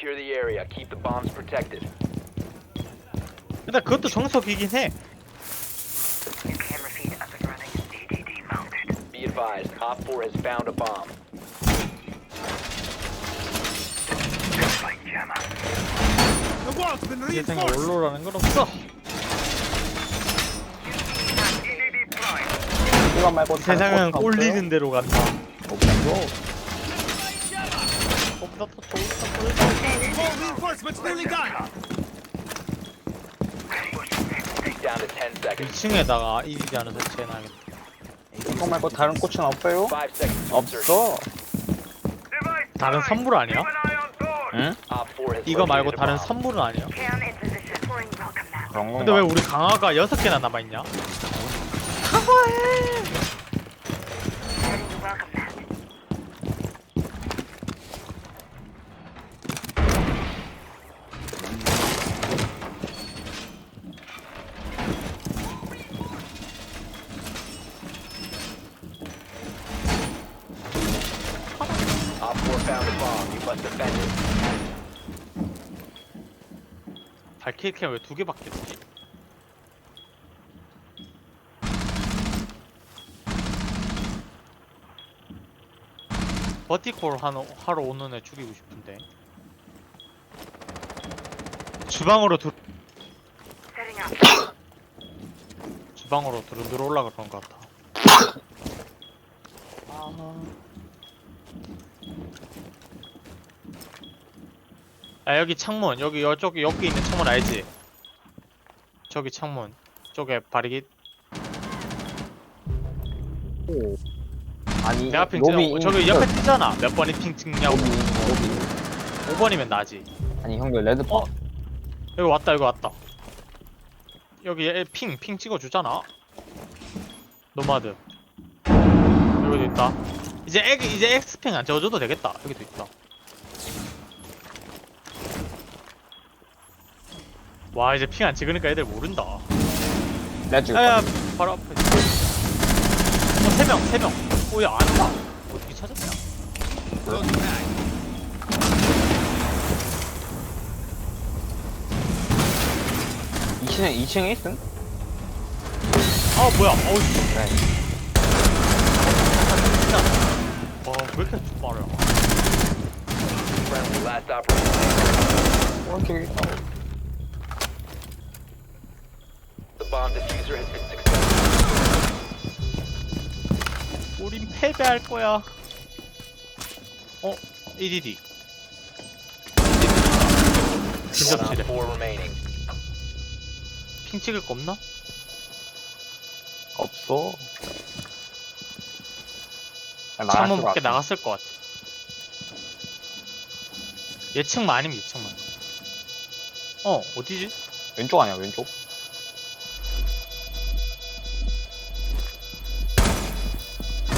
Secure the area. Keep the bombs protected. 근데 그것도 정석이긴 해. Camera feed up and running. DDD mounted. Be advised, Op 4 has found a bomb. Like jammer. 세상에 원로라는 건 없어. DDD prime. 이거 말고 세상은 꽃 꼴리는 대로 간다. 없어 요? 보다 더. Down to 10 seconds. 2층에다가 이지 않은 설치해놔야겠다. 이거 말고 다른 꽃은 없어요? 5 seconds. to insertion. 없어. 다른 선물 아니야? 응? Op 4 has 이거 말고 located a 다른 bomb. 선물은 아니야? Cam in position. Pouring welcome mat. 그런 건가? 근데 왜 우리 강화가 6개나 남아있냐? Setting found a bomb. You must defend it. 발키리 캠왜두 개밖에 없지? 버티콜 하러, 하러 오는 애 죽이고 싶은데 주방으로 들. 주방으로 들어 들어 올라가 그런 것 같아 아 여기 창문. 여기 여기 여기 있는 창문 알지? 저기 창문. 쪽에 바리기? 오. 아니 내 앞에 로비 찌 저기 옆에 뜨잖아. 몇 번이 핑 찍냐고. 로비 로비 5번이면 나지. 아니 형들 레드바 어? 여기 왔다 여기 왔다. 여기 핑핑 찍어주잖아. 노마드. 여기도 있다. 이제 엑 이제 엑스핑 안 찍어줘도 되겠다. 여기도 있다 와 이제 핑 안 찍으니까 애들 모른다 야야 바로 앞에 어, 세 명, 세 명. 오, 야, 안 와. 어떻게 찾았냐? 이층에 2층에 있음? 아, 뭐야. 어우, 씨. 네. 진짜. 와, 왜 이렇게? Friendly, last operator. 오른쪽에 있다 The bomb diffuser has been successful. 우린 패배할 거야. 어? EDD. One Op 진접실에. 4 remaining. 핑 찍을 거 없나? 없어 야, 나갈 창문 수가 밖에 없어. 나갔을 것 같아. 예측만 아니면 예측만. 어, 어디지? 왼쪽 아니야 왼쪽?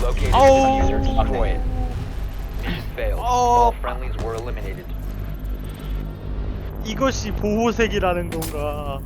Located the Oh. diffuser. Destroy it. Mission failed. Oh. All friendlies were eliminated. 이것이 보호색이라는 건가?